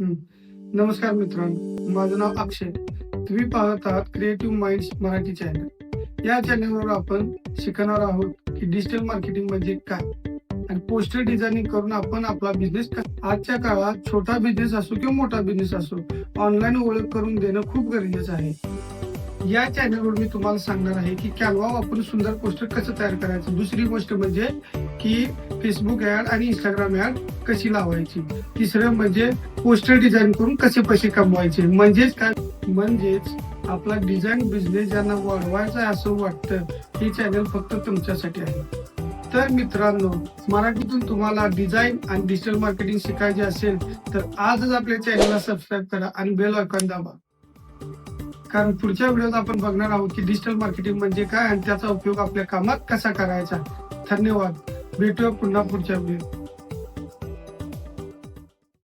नमस्कार मित्रांनो माझं नाव अक्षय. तुम्ही पाहत आहात क्रिएटिव्ह माइंड्स मराठी चॅनल या चॅनलवर आपण शिकणार आहोत की डिजिटल मार्केटिंग म्हणजे काय? आणि पोस्टर डिझायनिंग करून आपण आपला बिझनेस आजच्या काळात छोटा बिझनेस असो किंवा मोठा बिझनेस असो ऑनलाईन ओळख करून देणं खूप गरजेचं आहे. या चॅनलवर मी तुम्हाला सांगणार आहे की कॅनवा वापरून सुंदर पोस्टर कसं तयार करायचं? दुसरी गोष्ट म्हणजे की फेसबुक ऍड आणि इंस्टाग्राम ऍड कशी लावायची? तिसरं म्हणजे पोस्टर डिझाईन करून कसे पैसे कमवायचे? म्हणजेच काय? म्हणजेच आपला डिझाईन बिझनेस ज्यांना वाढवायचा आहे असं वाटतं हे चॅनल फक्त तुमच्यासाठी आहे. तर मित्रांनो मराठीतून तुम्हाला डिझाईन आणि डिजिटल मार्केटिंग शिकायचे असेल तर आजच आपल्या चॅनलला सबस्क्राईब करा आणि बेल आयकॉन दाबा. कारण पुढच्या व्हिडिओत आपण बघणार आहोत की डिजिटल मार्केटिंग म्हणजे काय आणि त्याचा उपयोग आपल्या कामात कसा करायचा. धन्यवाद. भेटूया पुन्हा पुढच्या वेळी.